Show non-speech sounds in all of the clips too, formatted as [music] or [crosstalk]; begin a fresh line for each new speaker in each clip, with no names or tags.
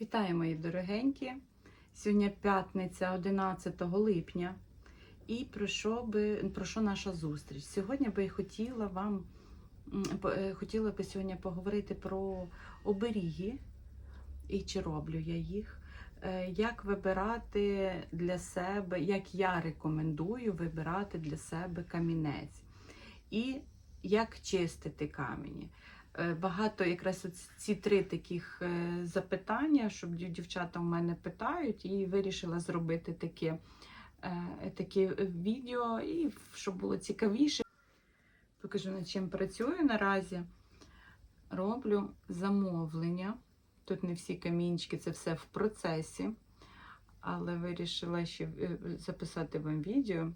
Вітаю, мої дорогенькі! Сьогодні п'ятниця 11 липня. І про що, би, про що наша зустріч? Сьогодні би хотіла вам е, хотіла би сьогодні поговорити про оберіги, і чи роблю я їх. Е, Як вибирати для себе, як я рекомендую вибирати для себе камінець. І як чистити камені. Е, Багато якраз ці три таких е, запитання, щоб дівчата в мене питають, і вирішила зробити таке, е, таке відео, і щоб було цікавіше. Покажу, над чим працюю наразі. Роблю замовлення. Тут не всі камінчики, це все в процесі. Але вирішила ще записати вам відео.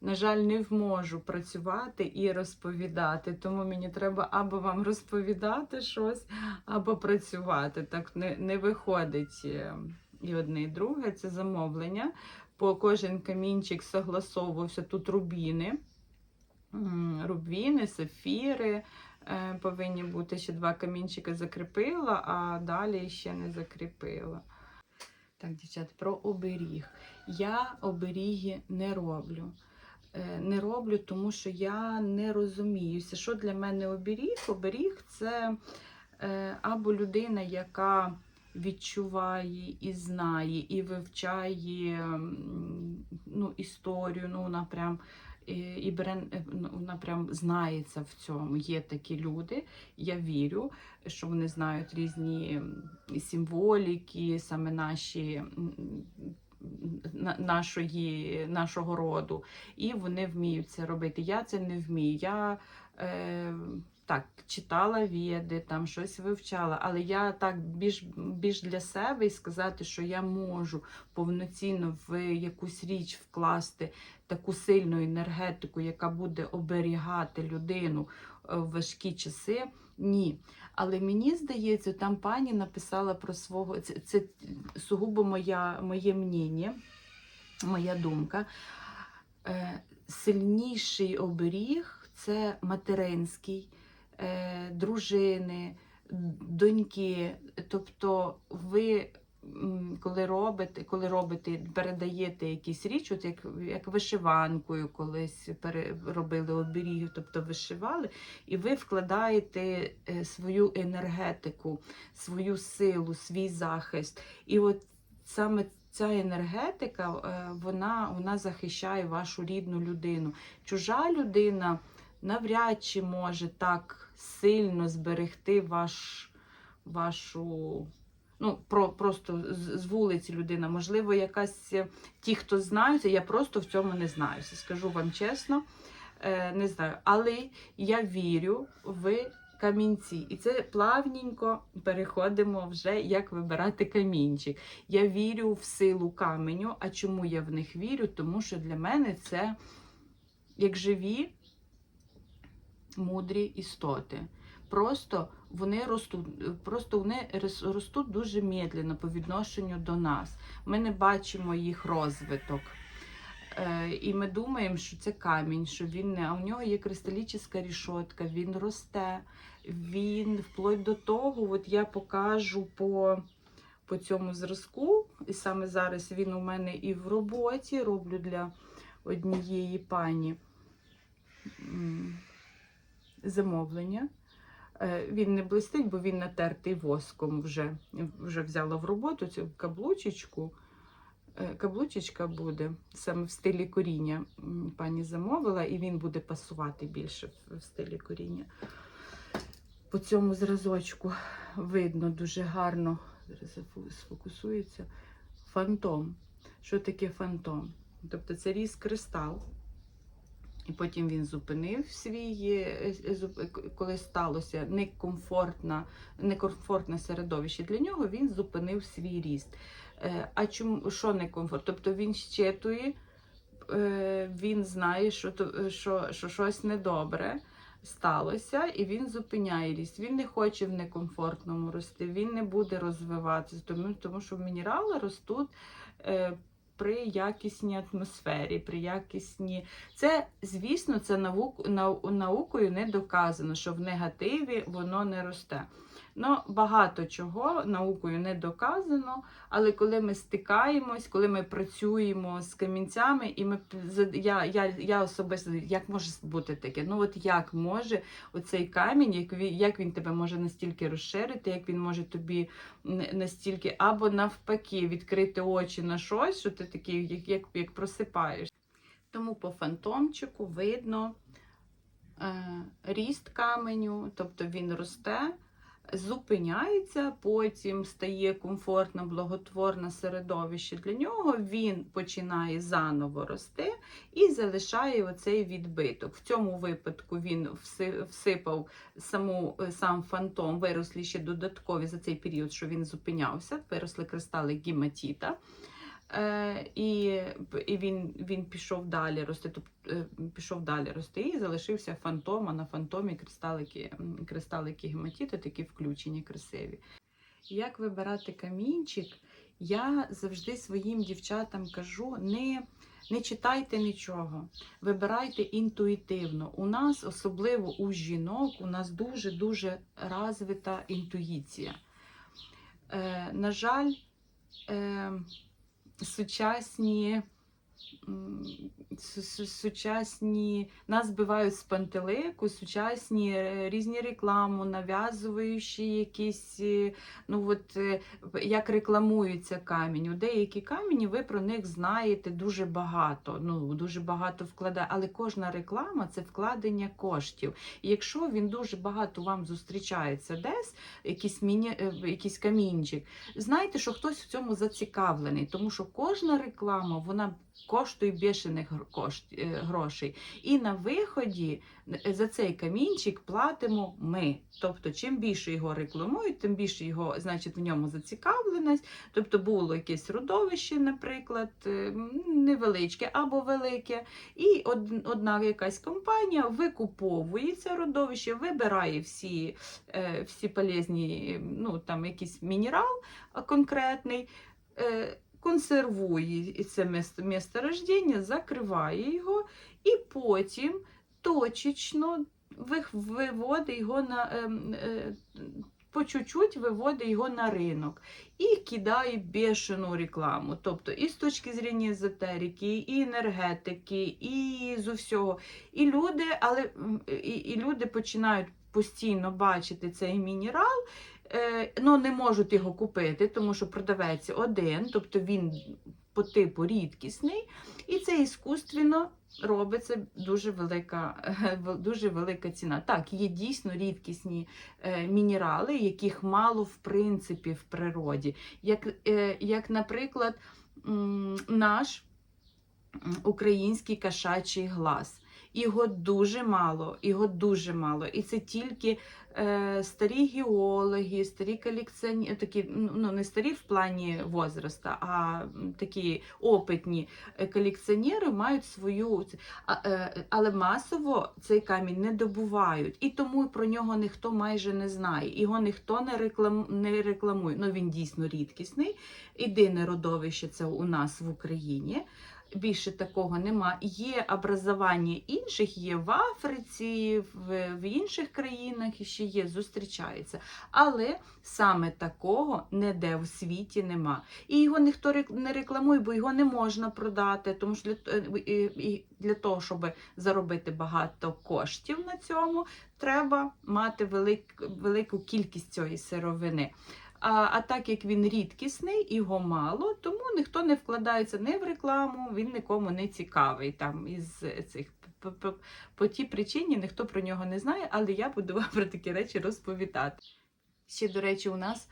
На жаль, не можу працювати і розповідати, тому мені треба або вам розповідати щось, або працювати. Так не, не виходить е, і одне, і друге. Це замовлення. По кожен камінчик согласовувався тут рубіни, рубіни, сафіри. е, Повинні бути ще два камінчики закріпила, а далі ще не закріпила. Так, дівчат, про оберіг. Я оберіги не роблю. Е, Не роблю, тому що я не розуміюся, що для мене оберіг. Оберіг це е, або людина, яка відчуває і знає, і вивчає ну, історію, ну, вона прям, і, і бере, е, ну, вона прям знається в цьому. Є такі люди. Я вірю, що вони знають різні символіки, саме наші. Нашої, нашого роду, і вони вміють це робити. Я це не вмію. Я е, так читала віди, там щось вивчала, але я так більш, більш для себе і сказати, що я можу повноцінно в якусь річ вкласти таку сильну енергетику, яка буде оберігати людину е, в важкі часи. Ні. Але мені здається, там пані написала про свого, це, це сугубо моя, моє мнення, моя думка. Е, сильніший оберіг це материнський, е, дружини, доньки. Тобто ви. Коли робите, коли робите, передаєте якісь річ, от як, як вишиванкою колись пере- робили оберігів, тобто вишивали, і ви вкладаєте е, свою енергетику, свою силу, свій захист. І от саме ця енергетика, е, вона, вона захищає вашу рідну людину. Чужа людина навряд чи може так сильно зберегти ваш, вашу. Ну, про, просто з, вулиці людина. Можливо, якась е, ті, хто знаються, я просто в цьому не знаюся. Скажу вам чесно, е, не знаю. Але я вірю в камінці. І це плавненько переходимо вже, як вибирати камінчик. Я вірю в силу каменю. А чому я в них вірю? Тому що для мене це як живі мудрі істоти. Просто вони ростуть, просто вони ростуть дуже медленно по відношенню до нас. Ми не бачимо їх розвиток. Е, і ми думаємо, що це камінь, що він не. А у нього є кристалічна рішотка, він росте, він вплоть до того, от я покажу по, по цьому зразку, і саме зараз він у мене і в роботі роблю для однієї пані замовлення. Е, Він не блистить, бо він натертий воском вже. Вже взяла в роботу цю каблучечку. Е, Каблучечка буде саме в стилі коріння. Пані замовила, і він буде пасувати більше в- стилі коріння. По цьому зразочку видно дуже гарно. Зараз сфокусується. Фантом. Що таке фантом? Тобто це ріс кристал. І потім він зупинив свій, е, е, е, коли сталося некомфортна, некомфортне середовище для нього, він зупинив свій ріст. А чому що некомфорт? Тобто він щитує, він знає, що, що, що щось недобре сталося, і він зупиняє ріст. Він не хоче в некомфортному рости, він не буде розвиватися, тому, тому що мінерали ростуть. При якісній атмосфері, при якісній. Це, звісно, це наук, наукою не доказано, що в негативі воно не росте. Ну, багато чого наукою не доказано, але коли ми стикаємось, коли ми працюємо з камінцями, і ми я, я, я особисто як може бути таке? Ну от як може оцей камінь, як він, як він тебе може настільки розширити, як він може тобі настільки, або навпаки, відкрити очі на щось, що ти такий, як, як, як просипаєш. Тому по фантомчику видно е, ріст каменю, тобто він росте, зупиняється, потім стає комфортно, благотворне середовище для нього, він починає заново рости і залишає оцей відбиток. В цьому випадку він всипав саму, е, сам фантом, виросли ще додаткові за цей період, що він зупинявся, виросли кристали гематіта. Е, і, і він, він пішов далі рости, тобто пішов далі рости і залишився фантом, а на фантомі кристалики, кристалики гематіту такі включені, красиві. Як вибирати камінчик? Я завжди своїм дівчатам кажу: не, не читайте нічого, вибирайте інтуїтивно. У нас, особливо у жінок, у нас дуже-дуже розвита інтуїція. Е, на жаль, е, сучасні, сучасні нас збивають з пантелику, сучасні е, різні рекламу, нав'язуючи якісь, е, ну от е, як рекламується камінь. У деякі камені ви про них знаєте дуже багато. Ну дуже багато вкладає, але кожна реклама це вкладення коштів. І якщо він дуже багато вам зустрічається десь, якийсь міні, якийсь камінчик, знайте, що хтось в цьому зацікавлений, тому що кожна реклама вона коштує бешених гр- е, грошей. І на виході е, за цей камінчик платимо ми. Тобто, чим більше його рекламують, тим більше його, значить, в ньому зацікавленість. Тобто було якесь родовище, наприклад, е, невеличке або велике, і од- одна якась компанія викуповує це родовище, вибирає всі, всі полезні, ну там якийсь мінерал конкретний. Консервує це місто- месторождення, закриває його, і потім точечно виводить його на ем, е, по чуть-чуть виводить його на ринок і кидає бешену рекламу. Тобто і з точки зрення езотерики, і енергетики, і з усього. І люди, але і, і люди починають постійно бачити цей мінерал. Е, ну, не можуть його купити, тому що продавець один, тобто він по типу рідкісний, і це іскусственно робиться дуже велика, [laughs] дуже велика ціна. Так, є дійсно рідкісні е, мінерали, яких мало в принципі в природі. Як, е, як наприклад, наш український кашачий глаз. Його дуже мало, його дуже мало. І це тільки е, старі геологи, старі колекціонери, такі, ну не старі в плані возраста, а такі опитні е, колекціонери мають свою. А, е, але масово цей камінь не добувають. І тому про нього ніхто майже не знає. Його ніхто не, реклам, не рекламує. Ну він дійсно рідкісний. Єдине родовище це у нас в Україні. Більше такого нема. Є образування інших, є в Африці, в, в інших країнах і ще є, зустрічається. Але саме такого ніде в світі нема. І його ніхто не рекламує, бо його не можна продати, тому що для, е, і для того, щоб заробити багато коштів на цьому, треба мати велик, велику кількість цієї сировини. А, а так як він рідкісний, його мало, тому ніхто не вкладається ні в рекламу, він нікому не цікавий. Там із цих по, по, по тій причині ніхто про нього не знає, але я буду [laughs] вам про такі речі розповідати. Ще, до речі, у нас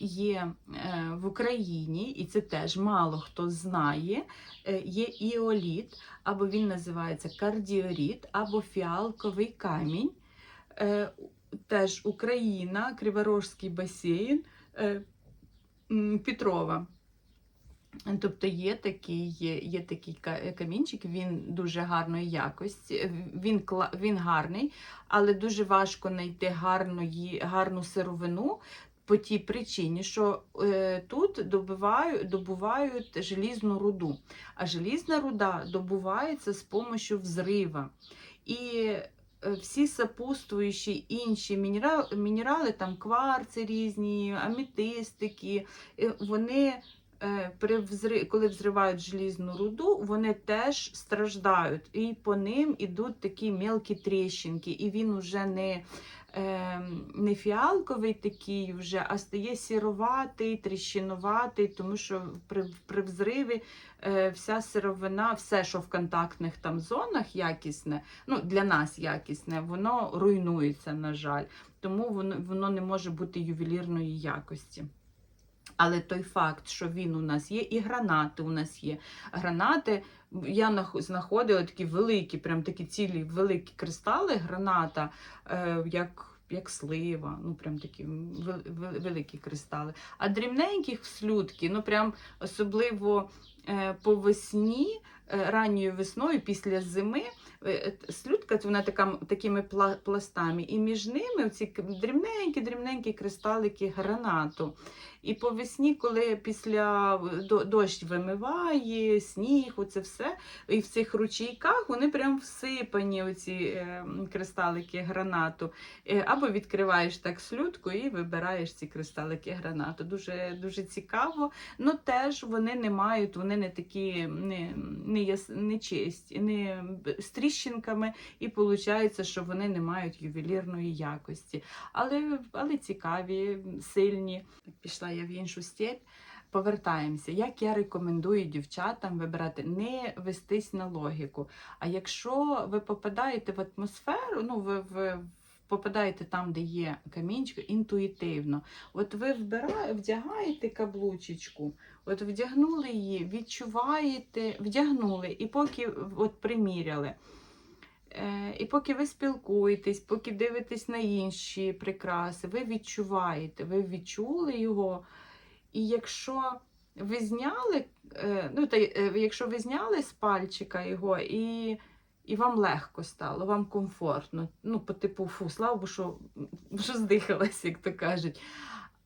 є е, в Україні, і це теж мало хто знає, е, є іоліт, або він називається кардіоріт, або фіалковий камінь. Е, теж Україна, Криворожський басейн. Е, Петрова. Тобто є такий, є, такий камінчик, він дуже гарної якості, він, він гарний, але дуже важко знайти гарної, гарну сировину по тій причині, що е, тут добивають, добувають желізну руду. А желізна руда добувається з допомогою взрива. І е, всі сопутствуючі інші мінерали, мінерали там кварци різні, амітистики, е, вони. е, При взри... коли взривають желізну руду, вони теж страждають, і по ним ідуть такі мелкі тріщинки, і він уже не, е, не фіалковий такий, вже, а стає сіроватий, тріщинуватий, тому що при, при взриві е, вся сировина, все, що в контактних там зонах якісне, ну для нас якісне, воно руйнується, на жаль. Тому воно, воно не може бути ювелірної якості. Але той факт, що він у нас є, і гранати у нас є. Гранати, я знаходила такі великі, прям такі цілі великі кристали граната, е, як, як слива, ну прям такі вел- вел- великі кристали. А дрібненьких слюдки, ну прям особливо е, по весні, е, ранньою весною, після зими, слюдка вона така, такими пластами, і між ними ці дрібненькі-дрібненькі кристалики гранату. І по весні, коли після дощ вимиває, сніг, оце все, і в цих ручейках вони прям всипані, оці е, кристалики гранату. Е, або відкриваєш так слюдку і вибираєш ці кристалики гранату. Дуже, дуже цікаво. Ну теж вони не мають, вони не такі не, не, не чисті, не з тріщинками, і виходить, що вони не мають ювелірної якості. Але, але цікаві, сильні. Пішла я в іншу степь. Повертаємося. Як я рекомендую дівчатам вибирати, не вестись на логіку. А якщо ви попадаєте в атмосферу, ну ви, ви попадаєте там, де є камінчик, інтуїтивно. От ви вбира- вдягаєте каблучечку, от вдягнули її, відчуваєте, вдягнули, і поки от приміряли. Е, І поки ви спілкуєтесь, поки дивитесь на інші прикраси, ви відчуваєте, ви відчули його. І якщо ви зняли, е, ну, та, е, якщо ви зняли з пальчика його, і, і вам легко стало, вам комфортно, ну, по типу, фу, слава Богу, що, [laughs] що здихалась, як то кажуть.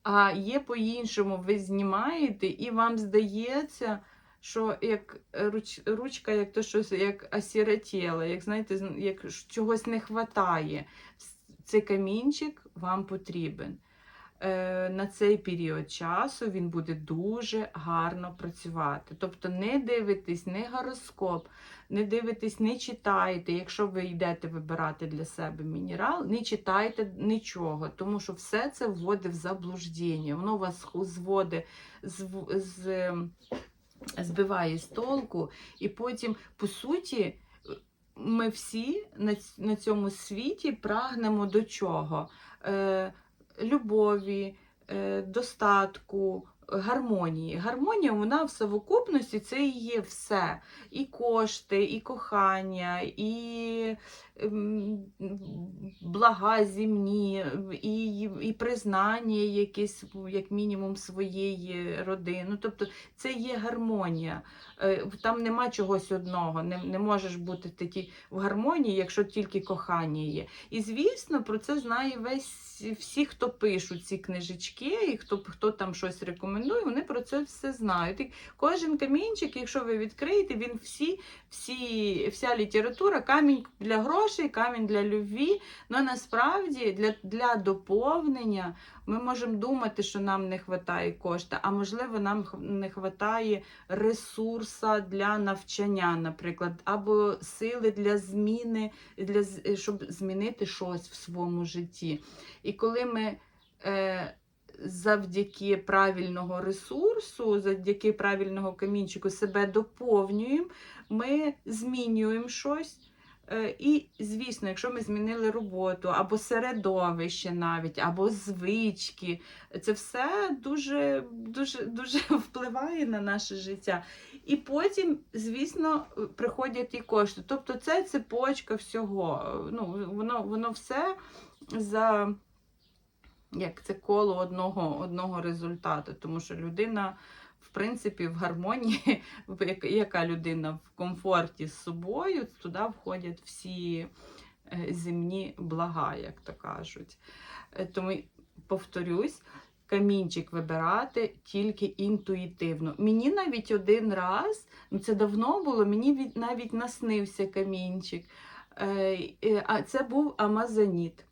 А є по-іншому, ви знімаєте, і вам здається, що як руч, ручка, як то щось як осіротіла, як знаєте, як чогось не вистачає. Цей камінчик вам потрібен. Е, на цей період часу він буде дуже гарно працювати. Тобто не дивитесь не гороскоп, не дивитесь, не читайте. Якщо ви йдете вибирати для себе мінерал, не читайте нічого, тому що все це вводить в заблуждення. Воно вас зводить з, з, збиває з толку, і потім, по суті, ми всі на, цьому світі прагнемо до чого? Е, любові, е, достатку, гармонії. Гармонія вона в совокупності це і є все. І кошти, і кохання, і блага земні, і, і признання якесь, як мінімум, своєї родини. Ну, тобто це є гармонія. Е, Там нема чогось одного. Не, не можеш бути такі в гармонії, якщо тільки кохання є. І звісно, про це знає весь всі, хто пишуть ці книжечки, і хто, хто там щось рекомендує, вони про це все знають. І кожен камінчик, якщо ви відкриєте, він всі, всі, вся література, камінь для грошей, камінь для любві. Ну насправді для, для доповнення ми можемо думати, що нам не вистачає коштів, а можливо, нам не вистачає ресурса для навчання, наприклад, або сили для зміни, для, щоб змінити щось в своєму житті. І коли ми е, завдяки правильного ресурсу, завдяки правильного камінчику себе доповнюємо, ми змінюємо щось. Е, І, звісно, якщо ми змінили роботу, або середовище навіть, або звички, це все дуже, дуже, дуже [laughs] впливає на наше життя. І потім, звісно, приходять і кошти. Тобто це цепочка всього. Ну, воно, воно все за як це коло одного, одного результату, тому що людина. В принципі, в гармонії, [laughs] яка людина в комфорті з собою, туди входять всі е, земні блага, як то кажуть. Е, Тому, повторюсь, камінчик вибирати тільки інтуїтивно. Мені навіть один раз, ну це давно було, мені навіть наснився камінчик. Е, А це був амазоніт.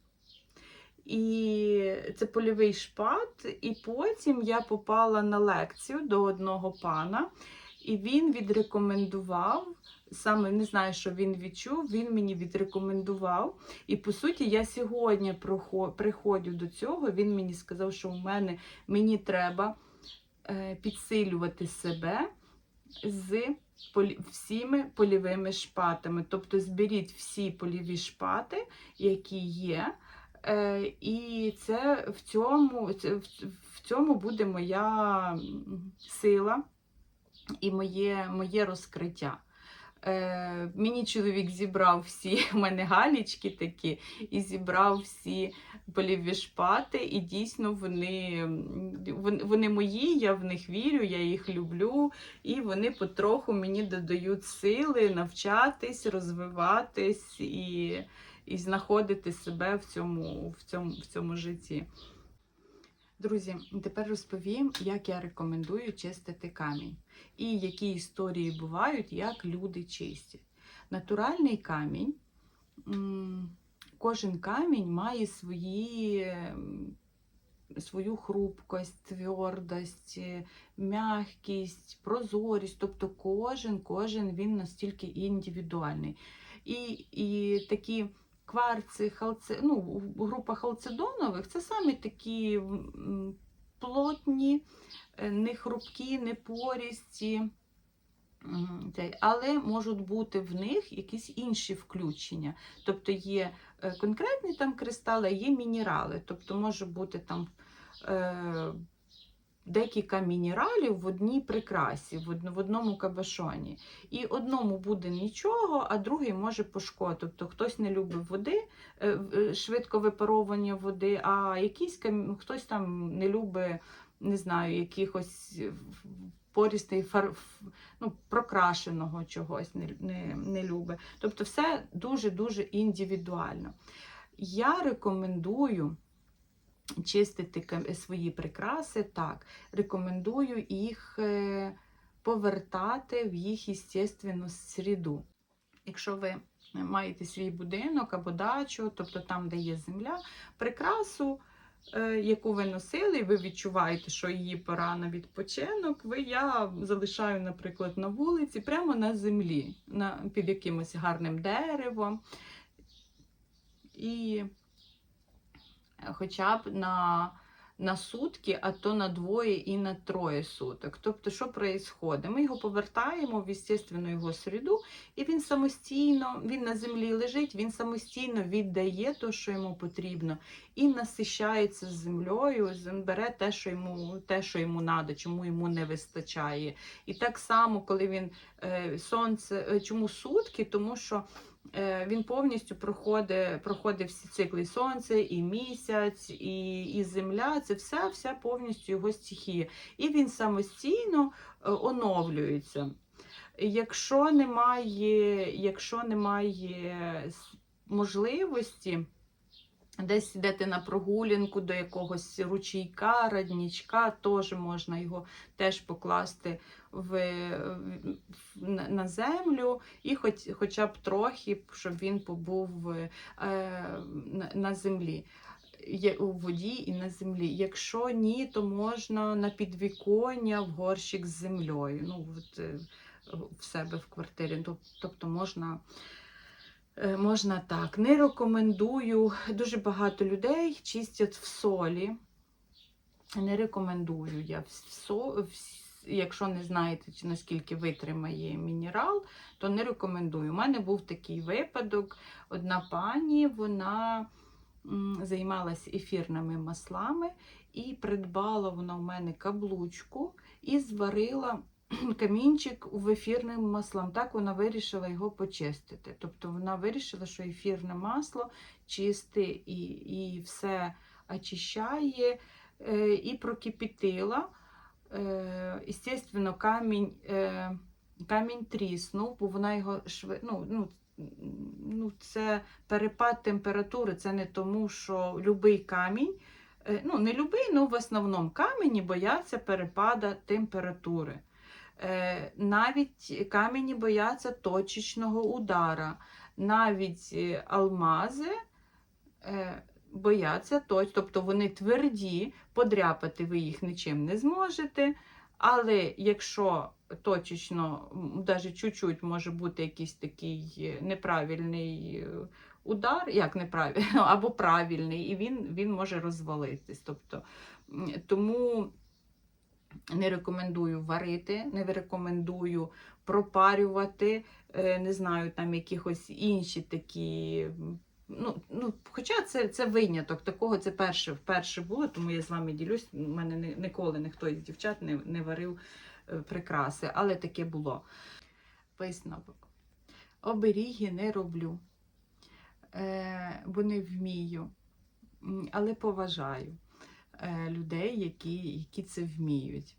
І це польовий шпат. І потім я попала на лекцію до одного пана, і він відрекомендував. Саме не знаю, що він відчув, він мені відрекомендував. І по суті, я сьогодні приходжу до цього. Він мені сказав, що у мене мені треба е, підсилювати себе з всіми польовими шпатами. Тобто зберіть всі польові шпати, які є. Е, і це в цьому, в, в цьому буде моя сила і моє, моє розкриття. Е, мені чоловік зібрав всі [laughs] у мене галічки такі, і зібрав всі поліві шпати, і дійсно вони, вони мої, я в них вірю, я їх люблю, і вони потроху мені додають сили навчатись, розвиватись і, і знаходити себе в цьому, в цьому, в цьому житті. Друзі, тепер розповім, як я рекомендую чистити камінь і які історії бувають, як люди чистять. Натуральний камінь, кожен камінь має свої, свою хрупкость, твердость, е, м'якість, прозорість. Тобто кожен, кожен він настільки індивідуальний. І, і такі кварци, халце, ну, група халцедонових це самі такі плотні, е, не хрупкі, не порісті. Але можуть бути в них якісь інші включення. Тобто є е, конкретні там кристали, є мінерали. Тобто може бути там е, декілька мінералів в одній прикрасі, в одному кабашоні. І одному буде нічого, а другий може пошкодити. Тобто хтось не любить води, е, е, швидко випаровування води, а якийсь хтось там не любить, не знаю, якихось е, порістий фар, ну, прокрашеного чогось не, не, не любить. Тобто все дуже-дуже індивідуально. Я рекомендую чистити свої прикраси так. Рекомендую їх е, повертати в їх естественну середу. Якщо ви маєте свій будинок або дачу, тобто там, де є земля, прикрасу, е, яку ви носили, і ви відчуваєте, що її пора на відпочинок, ви я залишаю, наприклад, на вулиці, прямо на землі, на, під якимось гарним деревом. І хоча б на, на сутки, а то на двоє і на троє суток. Тобто, що відбувається? Ми його повертаємо в естественну його середу, і він самостійно, він на землі лежить, він самостійно віддає те, що йому потрібно, і насищається з землею, зем- бере те, що йому те, що йому треба, чому йому не вистачає. І так само, коли він е, сонце, е, чому сутки, тому що він повністю проходить, проходить всі цикли сонце, і місяць, і, і земля. Це все, вся повністю його стихія. І він самостійно е, оновлюється. Якщо немає, якщо немає можливості, десь йдете на прогулянку до якогось ручійка, роднічка, теж можна його теж покласти в- на, землю, і хоч, хоча б трохи, щоб він побув е, на, землі. Є у воді і на землі. Якщо ні, то можна на підвіконня в горщик з землею. Ну, от, е, в себе в квартирі. Тобто можна, е, можна так. Не рекомендую. Дуже багато людей чистять в солі. Не рекомендую я в со, в с- Якщо не знаєте, наскільки витримає мінерал, то не рекомендую. У мене був такий випадок. Одна пані вона м, займалась ефірними маслами і придбала вона в мене каблучку і зварила [clears throat] камінчик в ефірним маслом. Так вона вирішила його почистити. Тобто вона вирішила, що ефірне масло чисте і, і все очищає, е, і прокипятила. Е, Естественно, камінь, е, камінь тріснув, бо вона його шви... ну, ну, ну, це перепад температури, це не тому, що любий камінь, е, ну не любий, ну в основному камені бояться перепада температури. Е, Навіть камені бояться точечного удара. навіть е, алмази е, бояться, то- тобто вони тверді, подряпати ви їх нічим не зможете. Але якщо точечно, навіть чуть-чуть може бути якийсь такий е, неправильний е, удар, як неправильний, [laughs] або правильний, і він, він може розвалитись. Тобто, тому не рекомендую варити, не рекомендую пропарювати, е, не знаю, там якихось інші такі. Ну, ну, хоча це, це виняток, такого це перше, вперше було, тому я з вами ділюсь. У мене ні- ніколи ніхто із дівчат не, не варив е, прикраси, але таке було. Висновок. Оберіги не роблю, е, бо не вмію, але поважаю е, людей, які, які це вміють.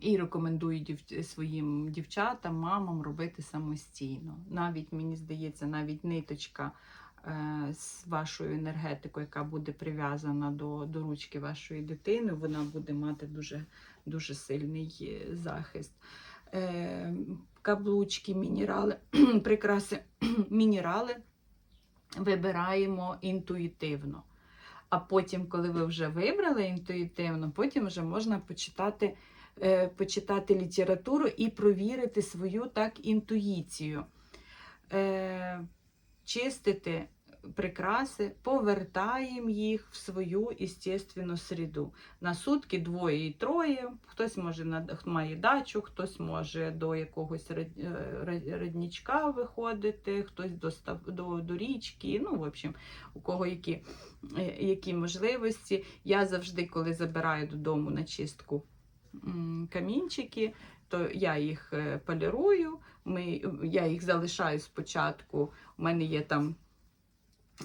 І рекомендую дів- своїм дівчатам, мамам робити самостійно. Навіть, мені здається, навіть ниточка е, з вашою енергетикою, яка буде прив'язана до, до ручки вашої дитини, вона буде мати дуже, дуже сильний е, захист. Е, Каблучки, мінерали, [clears throat] прикраси, [clears throat] мінерали вибираємо інтуїтивно. А потім, коли ви вже вибрали інтуїтивно, потім вже можна почитати, почитати літературу і провірити свою так інтуїцію. Е, чистити прикраси, повертаємо їх в свою естественну среду. На сутки двоє і троє. Хтось може має дачу, хтось може до якогось е, роднічка виходити, хтось до, до, до річки. Ну, в общем, у кого які, е, які можливості. Я завжди, коли забираю додому на чистку камінчики, то я їх е, полірую. Ми, я їх залишаю спочатку. У мене є там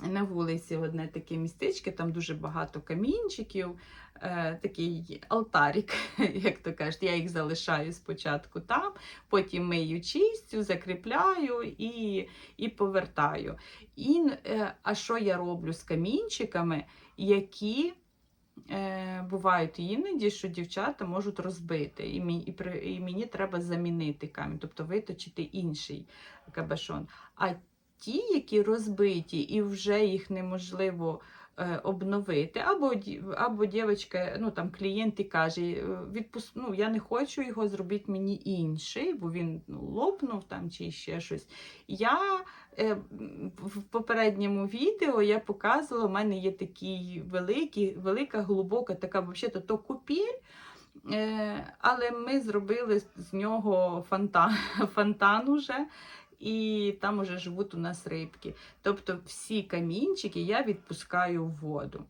на вулиці одне таке містечко, там дуже багато камінчиків, е, такий алтарик, [laughs] як то кажуть. Я їх залишаю спочатку там, потім мию чистю, закріпляю і, і повертаю. І, е, а що я роблю з камінчиками, які бувають іноді, що дівчата можуть розбити, і, мі, і, і мені треба замінити камінь, тобто виточити інший кабашон. А ті, які розбиті, і вже їх неможливо е, обновити, або, або дівчинка, ну там клієнт і каже, е, відпус... ну, я не хочу його зробити мені інший, бо він ну, лопнув там чи ще щось. Я е, в попередньому відео я показувала, у мене є такий великий, велика, глибока, така взагалі то купіль. Е, але ми зробили з нього фонтан, фонтан уже, і там уже живуть у нас рибки. Тобто всі камінчики я відпускаю в воду.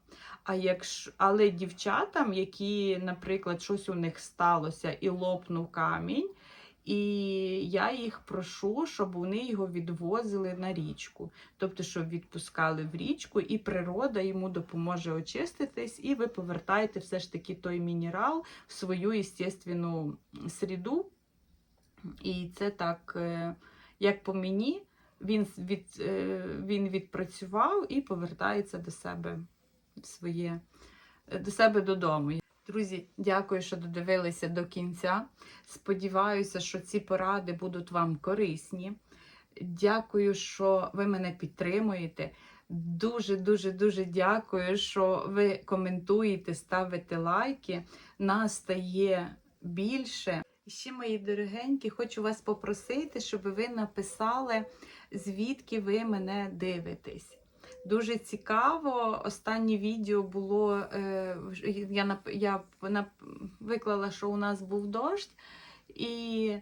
А якщо, але дівчатам, які, наприклад, щось у них сталося і лопнув камінь, і я їх прошу, щоб вони його відвозили на річку. Тобто, щоб відпускали в річку, і природа йому допоможе очиститись, і ви повертаєте все ж таки той мінерал в свою естественну среду. І це так, е, як по мені, він, від, е, він відпрацював і повертається до себе своє, е, до себе додому. Друзі, дякую, що додивилися до кінця. Сподіваюся, що ці поради будуть вам корисні. Дякую, що ви мене підтримуєте. Дуже, дуже, дуже дякую, що ви коментуєте, ставите лайки. Нас стає більше. І ще, мої дорогенькі, хочу вас попросити, щоб ви написали, звідки ви мене дивитесь. Дуже цікаво. Останнє відео було. е, Я, я виклала, що у нас був дощ, і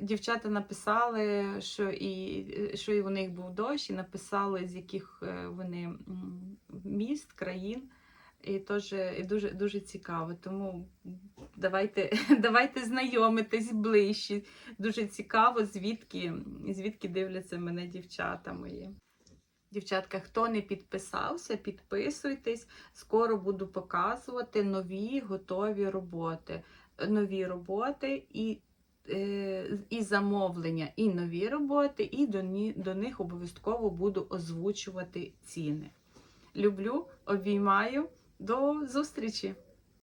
дівчата написали, що і, що і у них був дощ, і написали, з яких е, вони міст, країн. І теж і дуже, дуже цікаво. Тому давайте, [laughs] давайте знайомитись ближче. Дуже цікаво, звідки, звідки дивляться мене дівчата мої. Дівчатка, хто не підписався, підписуйтесь. Скоро буду показувати нові готові роботи. Нові роботи і, е, і замовлення, і нові роботи, і до, до них обов'язково буду озвучувати ціни. Люблю, обіймаю. До зустрічі!